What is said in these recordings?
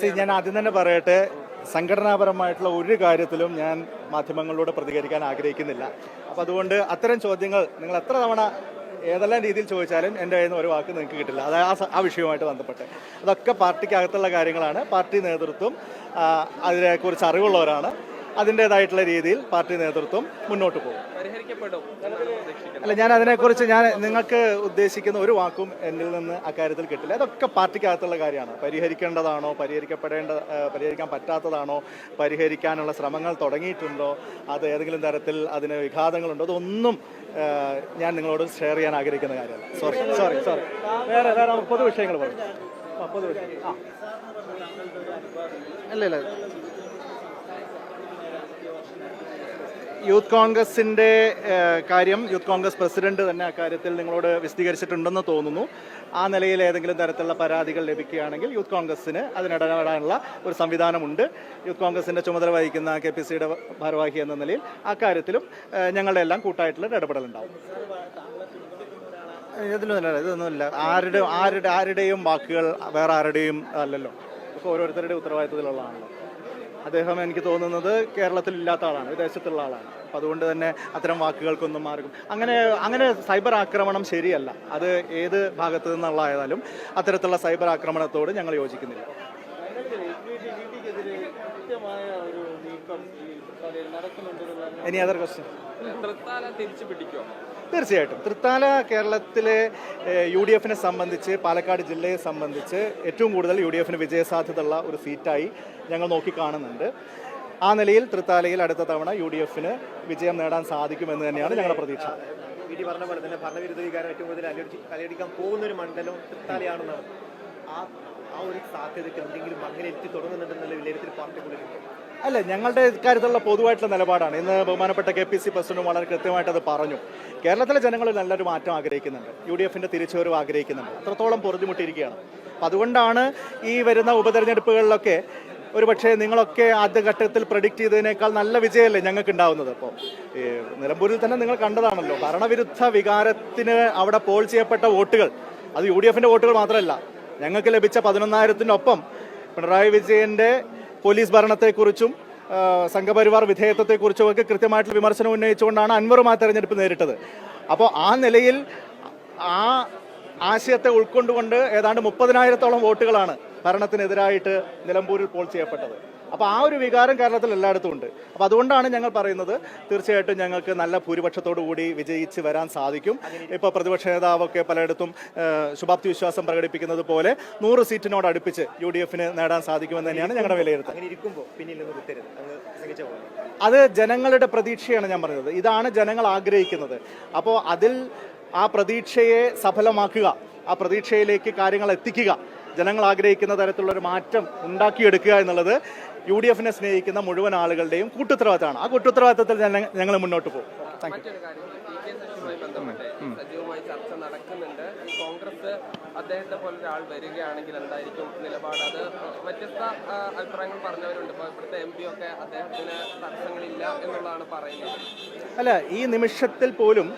C ഞാൻ ആദ്യം തന്നെ പറയട്ടെ സംഘടനാപരമായിട്ടുള്ള ഒരു കാര്യത്തിലും ഞാൻ മാധ്യമങ്ങളോട് പ്രതികരിക്കാൻ ആഗ്രഹിക്കുന്നില്ല. അപ്പോൾ അതുകൊണ്ട് അത്തരം ചോദ്യങ്ങൾ നിങ്ങൾ എത്ര തവണ ഏതെല്ലാം രീതിയിൽ ചോദിച്ചാലും എന്റെ കയ്യിൽ നിന്ന് ഒരു വാക്ക് നിങ്ങൾക്ക് കിട്ടില്ല. അത് ആ ആ വിഷയവുമായിട്ട് ബന്ധപ്പെട്ട്. അതൊക്കെ പാർട്ടിക്കകത്തുള്ള കാര്യങ്ങളാണ്. പാർട്ടി നേതൃത്വം അതിനെക്കുറിച്ച് അറിവുള്ളവരാണ്. അതിന്റേതായിട്ടുള്ള രീതിയിൽ പാർട്ടി നേതൃത്വം മുന്നോട്ട് പോകും. അല്ല ഞാൻ അതിനെക്കുറിച്ച് ഞാൻ നിങ്ങൾക്ക് ഉദ്ദേശിക്കുന്ന ഒരു വാക്കും എന്നിൽ നിന്ന് അക്കാര്യത്തിൽ കിട്ടില്ല. അതൊക്കെ പാർട്ടിക്കകത്തുള്ള കാര്യമാണ്. പരിഹരിക്കേണ്ടതാണോ പരിഹരിക്കപ്പെടേണ്ട പരിഹരിക്കാൻ പറ്റാത്തതാണോ പരിഹരിക്കാനുള്ള ശ്രമങ്ങൾ തുടങ്ങിയിട്ടുണ്ടോ അത് ഏതെങ്കിലും തരത്തിൽ അതിന് വിഘാതങ്ങളുണ്ടോ അതൊന്നും ഞാൻ നിങ്ങളോട് ഷെയർ ചെയ്യാൻ ആഗ്രഹിക്കുന്ന കാര്യമല്ല. സോറി സോറി സോറി വേറെ വേറെ നമുക്ക് പൊതു വിഷയങ്ങൾ പറയും. ആ പൊതു വിഷയം. ആ. ഇല്ല യൂത്ത് കോൺഗ്രസിന്റെ കാര്യം യൂത്ത് കോൺഗ്രസ് പ്രസിഡന്റ് തന്നെ അക്കാര്യത്തിൽ നിങ്ങളോട് വിശദീകരിച്ചിട്ടുണ്ടെന്ന് തോന്നുന്നു. ആ നിലയിൽ ഏതെങ്കിലും തരത്തിലുള്ള പരാതികൾ ലഭിക്കുകയാണെങ്കിൽ യൂത്ത് കോൺഗ്രസിന് അതിനിടപെടാനുള്ള ഒരു സംവിധാനമുണ്ട്. യൂത്ത് കോൺഗ്രസിന്റെ ചുമതല വഹിക്കുന്ന കെ പി സിയുടെ ഭാരവാഹി എന്ന നിലയിൽ അക്കാര്യത്തിലും ഞങ്ങളുടെ എല്ലാം കൂട്ടായിട്ടുള്ള ഇടപെടലുണ്ടാവും. ഇതിലൊന്നുമില്ല ഇതൊന്നുമില്ല. ആരുടെ ആരുടെ ആരുടെയും വാക്കുകൾ വേറെ ആരുടെയും അല്ലല്ലോ. ഒക്കെ ഓരോരുത്തരുടെ ഉത്തരവാദിത്തത്തിലുള്ളതാണല്ലോ അദ്ദേഹം എനിക്ക് തോന്നുന്നത് കേരളത്തിൽ ഇല്ലാത്ത ആളാണ് വിദേശത്തുള്ള ആളാണ്. അപ്പം അതുകൊണ്ട് തന്നെ അത്തരം വാക്കുകൾക്കൊന്നും മാർഗം അങ്ങനെ അങ്ങനെ സൈബർ ആക്രമണം ശരിയല്ല. അത് ഏത് ഭാഗത്തു നിന്നുള്ളതായാലും അത്തരത്തിലുള്ള സൈബർ ആക്രമണത്തോട് ഞങ്ങൾ യോജിക്കുന്നില്ല. ഇനി അതർ ക്വസ്റ്റ്യൻ തൃത്താല തിരിച്ചു പിടിക്കുമോ തീർച്ചയായിട്ടും. തൃത്താല കേരളത്തിലെ യു ഡി എഫിനെ സംബന്ധിച്ച് പാലക്കാട് ജില്ലയെ സംബന്ധിച്ച് ഏറ്റവും കൂടുതൽ യു ഡി എഫിന് വിജയസാധ്യതയുള്ള ഒരു സീറ്റായി ഞങ്ങൾ നോക്കിക്കാണുന്നുണ്ട് ആ നിലയിൽ തൃത്താലയിൽ അടുത്ത തവണ യു ഡി എഫിന് വിജയം നേടാൻ സാധിക്കുമെന്ന് തന്നെയാണ് ഞങ്ങളുടെ പ്രതീക്ഷ. പറഞ്ഞ പോലെ തന്നെ ഭരണവിരുദ്ധ വികാരം ഏറ്റവും കൂടുതൽ അലയടിക്കാൻ പോകുന്ന ഒരു മണ്ഡലം തൃത്താലയാണെന്നാണ്. ആ ആ ഒരു സാധ്യതയ്ക്ക് എന്തെങ്കിലും അങ്ങനെ എത്തി തുടങ്ങുന്നുണ്ടെന്നുള്ള വിലയിരുത്തൽ പാർട്ടിക്കുള്ളിലുണ്ട്. അല്ല ഞങ്ങളുടെ ഇക്കാര്യത്തിലുള്ള പൊതുവായിട്ടുള്ള നിലപാടാണ്. ഇന്ന് ബഹുമാനപ്പെട്ട കെ പി സി പ്രസിഡന്റും വളരെ കൃത്യമായിട്ട് അത് പറഞ്ഞു. കേരളത്തിലെ ജനങ്ങൾ നല്ലൊരു മാറ്റം ആഗ്രഹിക്കുന്നുണ്ട്. യു ഡി എഫിന്റെ തിരിച്ചുവരവ് ആഗ്രഹിക്കുന്നുണ്ട്. അത്രത്തോളം പൊറുതിമുട്ടിയിരിക്കുകയാണ്. അപ്പം അതുകൊണ്ടാണ് ഈ വരുന്ന ഉപതെരഞ്ഞെടുപ്പുകളിലൊക്കെ ഒരുപക്ഷെ നിങ്ങളൊക്കെ ആദ്യഘട്ടത്തിൽ പ്രഡിക്റ്റ് ചെയ്തതിനേക്കാൾ നല്ല വിജയമല്ലേ ഞങ്ങൾക്ക് ഉണ്ടാവുന്നത് അപ്പോൾ നിലമ്പൂരിൽ തന്നെ നിങ്ങൾ കണ്ടതാണല്ലോ. ഭരണവിരുദ്ധ വികാരത്തിന് അവിടെ പോൾ ചെയ്യപ്പെട്ട വോട്ടുകൾ അത് യു ഡി വോട്ടുകൾ മാത്രമല്ല ഞങ്ങൾക്ക് ലഭിച്ച പതിനൊന്നായിരത്തിനൊപ്പം പിണറായി വിജയന്റെ പോലീസ് ഭരണത്തെക്കുറിച്ചും സംഘപരിവാർ വിധേയത്വത്തെക്കുറിച്ചും ഒക്കെ കൃത്യമായിട്ടുള്ള വിമർശനം ഉന്നയിച്ചുകൊണ്ടാണ് അൻവറും ആ തെരഞ്ഞെടുപ്പ് നേരിട്ടത്. അപ്പോൾ ആ നിലയിൽ ആ ആശയത്തെ ഉൾക്കൊണ്ടുകൊണ്ട് ഏതാണ്ട് മുപ്പതിനായിരത്തോളം വോട്ടുകളാണ് ഭരണത്തിനെതിരായിട്ട് നിലമ്പൂരിൽ പോൾ ചെയ്യപ്പെട്ടത്. അപ്പോൾ ആ ഒരു വികാരം കേരളത്തിൽ എല്ലായിടത്തും ഉണ്ട്. അപ്പോൾ അതുകൊണ്ടാണ് ഞങ്ങൾ പറയുന്നത് തീർച്ചയായിട്ടും ഞങ്ങൾക്ക് നല്ല ഭൂരിപക്ഷത്തോടു കൂടി വിജയിച്ച് വരാൻ സാധിക്കും. ഇപ്പോൾ പ്രതിപക്ഷ നേതാവൊക്കെ പലയിടത്തും ശുഭാപ്തി വിശ്വാസം പ്രകടിപ്പിക്കുന്നത് പോലെ നൂറ് സീറ്റിനോട് അടുപ്പിച്ച് യു ഡി എഫിന് നേടാൻ സാധിക്കുമെന്ന് തന്നെയാണ് ഞങ്ങളുടെ വിലയിരുത്തൽ. അത് ജനങ്ങളുടെ പ്രതീക്ഷയാണ് ഞാൻ പറഞ്ഞത്. ഇതാണ് ജനങ്ങൾ ആഗ്രഹിക്കുന്നത്. അപ്പോൾ അതിൽ ആ പ്രതീക്ഷയെ സഫലമാക്കുക ആ പ്രതീക്ഷയിലേക്ക് കാര്യങ്ങൾ എത്തിക്കുക ജനങ്ങൾ ആഗ്രഹിക്കുന്ന തരത്തിലുള്ള ഒരു മാറ്റം ഉണ്ടാക്കിയെടുക്കുക എന്നുള്ളത് യു ഡി എഫിനെ സ്നേഹിക്കുന്ന മുഴുവൻ ആളുകളുടെയും കൂട്ടുത്തരവാദിത്തമാണ്. ആ കൂട്ടുത്തരവാദിത്തത്തിൽ ഞങ്ങൾ മുന്നോട്ട് പോകും. ചർച്ച നടക്കുന്നുണ്ട് കോൺഗ്രസ് അദ്ദേഹത്തെ പോലെ ഒരാൾ വരികയാണെങ്കിൽ എന്തായിരിക്കും നിലപാട് അത് വ്യത്യസ്ത ആ, അഭിപ്രായങ്ങൾ പറഞ്ഞവരുണ്ട് ഇപ്പോൾ ഇവിടുത്തെ എം പി ഒക്കെ അദ്ദേഹത്തിന് തടസ്സങ്ങളില്ല എന്നുള്ളതാണ് പറയുന്നത് അല്ല ഈ നിമിഷത്തിൽ പോലും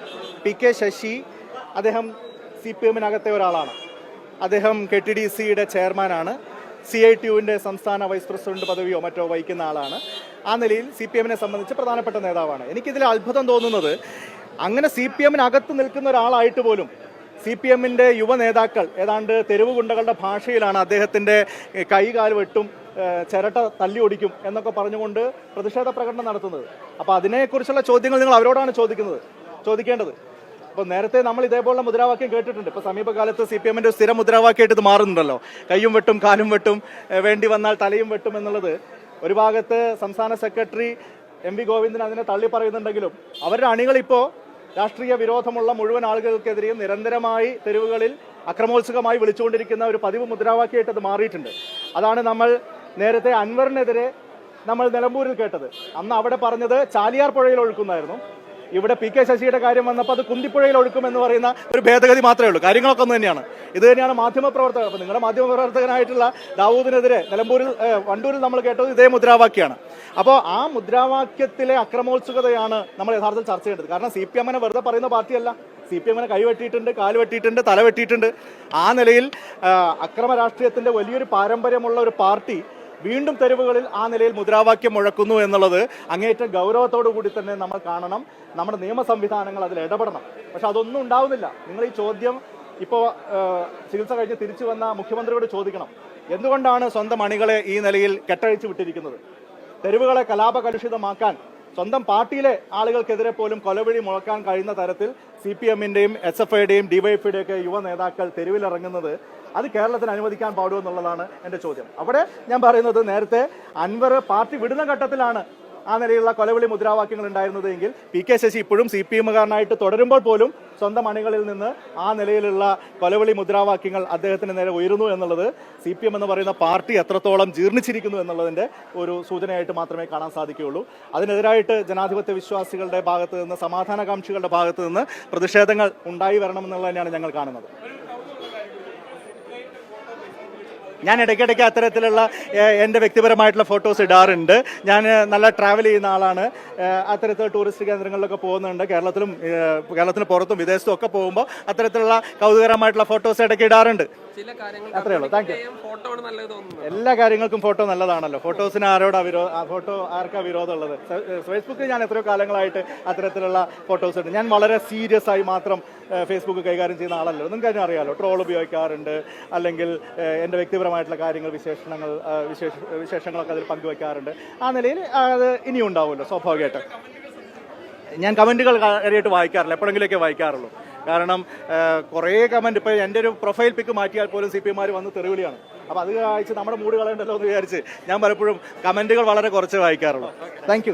പി കെ ശശി അദ്ദേഹം സി പി എമ്മിനകത്തെ ഒരാളാണ്. അദ്ദേഹം കെ ടി ഡി സിയുടെ ചെയർമാനാണ്. സി ഐ ടി യുവിന്റെ സംസ്ഥാന വൈസ് പ്രസിഡന്റ് പദവിയോ മറ്റോ വഹിക്കുന്ന ആളാണ്. ആ നിലയിൽ സി പി എമ്മിനെ സംബന്ധിച്ച് പ്രധാനപ്പെട്ട നേതാവാണ്. എനിക്കിതിൽ അത്ഭുതം തോന്നുന്നത് അങ്ങനെ സി പി എമ്മിനകത്ത് നിൽക്കുന്ന ഒരാളായിട്ട് പോലും സി പി എമ്മിന്റെ യുവ നേതാക്കൾ ഏതാണ്ട് തെരുവ് ഗുണ്ടകളുടെ ഭാഷയിലാണ് അദ്ദേഹത്തിന്റെ കൈകാൽ വെട്ടും ചിരട്ട തല്ലി ഒടിക്കും എന്നൊക്കെ പറഞ്ഞുകൊണ്ട് പ്രതിഷേധ പ്രകടനം നടത്തുന്നത്. അപ്പോൾ അതിനെക്കുറിച്ചുള്ള ചോദ്യങ്ങൾ നിങ്ങൾ അവരോടാണ് ചോദിക്കുന്നത്? ചോദിക്കേണ്ടത്? അപ്പോൾ നേരത്തെ നമ്മൾ ഇതേപോലുള്ള മുദ്രാവാക്യം കേട്ടിട്ടുണ്ട്. ഇപ്പോൾ സമീപകാലത്ത് സി പി എമ്മിന്റെ സ്ഥിര മുദ്രാവാക്യമായിട്ട് ഇത് മാറുന്നുണ്ടല്ലോ. കയ്യും വെട്ടും കാലും വെട്ടും വേണ്ടി വന്നാൽ തലയും വെട്ടും എന്നുള്ളത്. ഒരു ഭാഗത്ത് സംസ്ഥാന സെക്രട്ടറി എം വി ഗോവിന്ദൻ അതിനെ തള്ളി പറയുന്നുണ്ടെങ്കിലും അവരുടെ അണികൾ ഇപ്പോൾ രാഷ്ട്രീയ വിരോധമുള്ള മുഴുവൻ ആളുകൾക്കെതിരെയും നിരന്തരമായി തെരുവുകളിൽ അക്രമോത്സുകമായി വിളിച്ചുകൊണ്ടിരിക്കുന്ന ഒരു പതിവ് മുദ്രാവാക്യമായിട്ട് അത് മാറിയിട്ടുണ്ട്. അതാണ് നമ്മൾ നേരത്തെ അൻവറിനെതിരെ നമ്മൾ നിലമ്പൂരിൽ കേട്ടത്. അന്ന് അവിടെ പറഞ്ഞത് ചാലിയാർ പുഴയിൽ ഒഴുക്കുന്നായിരുന്നു. ഇവിടെ പി കെ ശശിയുടെ കാര്യം വന്നപ്പോൾ അത് കുന്തിപ്പുഴയിൽ ഒഴുക്കുമെന്ന് പറയുന്ന ഒരു ഭേദഗതി മാത്രമേ ഉള്ളൂ. കാര്യങ്ങളൊക്കെ ഒന്ന് തന്നെയാണ്. ഇത് തന്നെയാണ് മാധ്യമപ്രവർത്തകർ അപ്പോൾ നിങ്ങളുടെ മാധ്യമപ്രവർത്തകനായിട്ടുള്ള ദാവൂദിനെതിരെ നിലമ്പൂരിൽ വണ്ടൂരിൽ നമ്മൾ കേട്ടത് ഇതേ മുദ്രാവാക്യമാണ്. അപ്പോൾ ആ മുദ്രാവാക്യത്തിലെ അക്രമോത്സുകതയാണ് നമ്മൾ യഥാർത്ഥത്തിൽ ചർച്ച ചെയ്തത് കാരണം സി പി എമ്മിനെ വെറുതെ പറയുന്ന പാർട്ടിയല്ല. സി പി എമ്മിനെ കൈവെട്ടിയിട്ടുണ്ട് കാൽ വെട്ടിയിട്ടുണ്ട് തല വെട്ടിയിട്ടുണ്ട്. ആ നിലയിൽ അക്രമ രാഷ്ട്രീയത്തിന്റെ വലിയൊരു പാരമ്പര്യമുള്ള ഒരു പാർട്ടി വീണ്ടും തെരുവുകളിൽ ആ നിലയിൽ മുദ്രാവാക്യം മുഴക്കുന്നു എന്നുള്ളത് അങ്ങേയറ്റം ഗൗരവത്തോടു കൂടി തന്നെ നമ്മൾ കാണണം. നമ്മുടെ നിയമ സംവിധാനങ്ങൾ അതിൽ ഇടപെടണം. പക്ഷെ അതൊന്നും ഉണ്ടാവുന്നില്ല. നിങ്ങൾ ഈ ചോദ്യം ഇപ്പോൾ ചികിത്സ കഴിഞ്ഞ് തിരിച്ചു വന്ന മുഖ്യമന്ത്രിയോട് ചോദിക്കണം. എന്തുകൊണ്ടാണ് സ്വന്തം അണികളെ ഈ നിലയിൽ കെട്ടഴിച്ചു വിട്ടിരിക്കുന്നത്? തെരുവുകളെ കലാപകലുഷിതമാക്കാൻ സ്വന്തം പാർട്ടിയിലെ ആളുകൾക്കെതിരെ പോലും കൊലവിളി മുഴക്കാൻ കഴിയുന്ന തരത്തിൽ സി പി എമ്മിന്റെയും എസ് എഫ് ഐയുടെയും ഡിവൈഎഫ്ഐയുടെയും ഒക്കെ യുവ നേതാക്കൾ തെരുവിലിറങ്ങുന്നത് അത് കേരളത്തിന് അനുവദിക്കാൻ പാടുമെന്നുള്ളതാണ് എന്റെ ചോദ്യം. അവിടെ ഞാൻ പറയുന്നത് നേരത്തെ അൻവർ പാർട്ടി വിടുന്ന ഘട്ടത്തിലാണ് ആ നിലയിലുള്ള കൊലവിളി മുദ്രാവാക്യങ്ങൾ ഉണ്ടായിരുന്നത് എങ്കിൽ പി കെ ശശി ഇപ്പോഴും സി പി എമ്മുകാരനായിട്ട് തുടരുമ്പോൾ പോലും സ്വന്തം അണികളിൽ നിന്ന് ആ നിലയിലുള്ള കൊലവിളി മുദ്രാവാക്യങ്ങൾ അദ്ദേഹത്തിന് നേരെ ഉയരുന്നു എന്നുള്ളത് സി പി എം എന്ന് പറയുന്ന പാർട്ടി എത്രത്തോളം ജീർണിച്ചിരിക്കുന്നു എന്നുള്ളതിന്റെ ഒരു സൂചനയായിട്ട് മാത്രമേ കാണാൻ സാധിക്കുകയുള്ളൂ. അതിനെതിരായിട്ട് ജനാധിപത്യ വിശ്വാസികളുടെ ഭാഗത്ത് നിന്ന് സമാധാനകാംക്ഷികളുടെ ഭാഗത്ത് നിന്ന് പ്രതിഷേധങ്ങൾ ഉണ്ടായി വരണമെന്നുള്ളത് തന്നെയാണ് ഞങ്ങൾ കാണുന്നത്. ഞാൻ ഇടയ്ക്കിടയ്ക്ക് അത്തരത്തിലുള്ള എന്റെ വ്യക്തിപരമായിട്ടുള്ള ഫോട്ടോസ് ഇടാറുണ്ട്. ഞാൻ നല്ല ട്രാവൽ ചെയ്യുന്ന ആളാണ്. അത്തരത്തിലുള്ള ടൂറിസ്റ്റ് കേന്ദ്രങ്ങളിലൊക്കെ പോകുന്നുണ്ട്. കേരളത്തിലും കേരളത്തിന് പുറത്തും വിദേശത്തും ഒക്കെ പോകുമ്പോൾ അത്തരത്തിലുള്ള കൗതുകരമായിട്ടുള്ള ഫോട്ടോസ് ഇടയ്ക്ക് ഇടാറുണ്ട്. അത്രേ ഉള്ളൂ. താങ്ക് യു എല്ലാ കാര്യങ്ങൾക്കും ഫോട്ടോ നല്ലതാണല്ലോ. ഫോട്ടോസിന് ആരോടാ വിരോധ ഫോട്ടോ ആർക്കാ വിരോധമുള്ളത്? ഉള്ളത് ഫേസ്ബുക്കിൽ ഞാൻ എത്രയോ കാലങ്ങളായിട്ട് അത്തരത്തിലുള്ള ഫോട്ടോസ് ഉണ്ട് ഞാൻ വളരെ സീരിയസ് ആയി മാത്രം ഫേസ്ബുക്ക് കൈകാര്യം ചെയ്യുന്ന ആളല്ലോ. നിങ്ങൾക്ക് അതിന് അറിയാലോ? ട്രോൾ ഉപയോഗിക്കാറുണ്ട്. അല്ലെങ്കിൽ എന്റെ എന്റെ വ്യക്തിപരമായിട്ടുള്ള കാര്യങ്ങൾ വിശേഷണങ്ങൾ വിശേഷ വിശേഷങ്ങളൊക്കെ അതിൽ പങ്കുവെക്കാറുണ്ട്. ആ നിലയിൽ അത് ഇനിയും ഉണ്ടാവുമല്ലോ സ്വാഭാവികമായിട്ട്. ഞാൻ കമന്റുകൾ കാര്യമായിട്ട് വായിക്കാറില്ല എപ്പോഴെങ്കിലുമൊക്കെ വായിക്കാറുള്ളൂ. കാരണം കുറേ കമന്റ് ഇപ്പോൾ എന്റെ ഒരു പ്രൊഫൈൽ പിക്ക് മാറ്റിയാൽ പോലും സി പി എമാർ വന്ന് തെറിവിളിയാണ്. അപ്പോൾ അത് വായിച്ച് നമ്മുടെ മൂഡ് കളയണ്ടല്ലോ എന്ന് വിചാരിച്ച് ഞാൻ പലപ്പോഴും കമന്റുകൾ വളരെ കുറച്ച് വായിക്കാറുള്ളൂ. താങ്ക്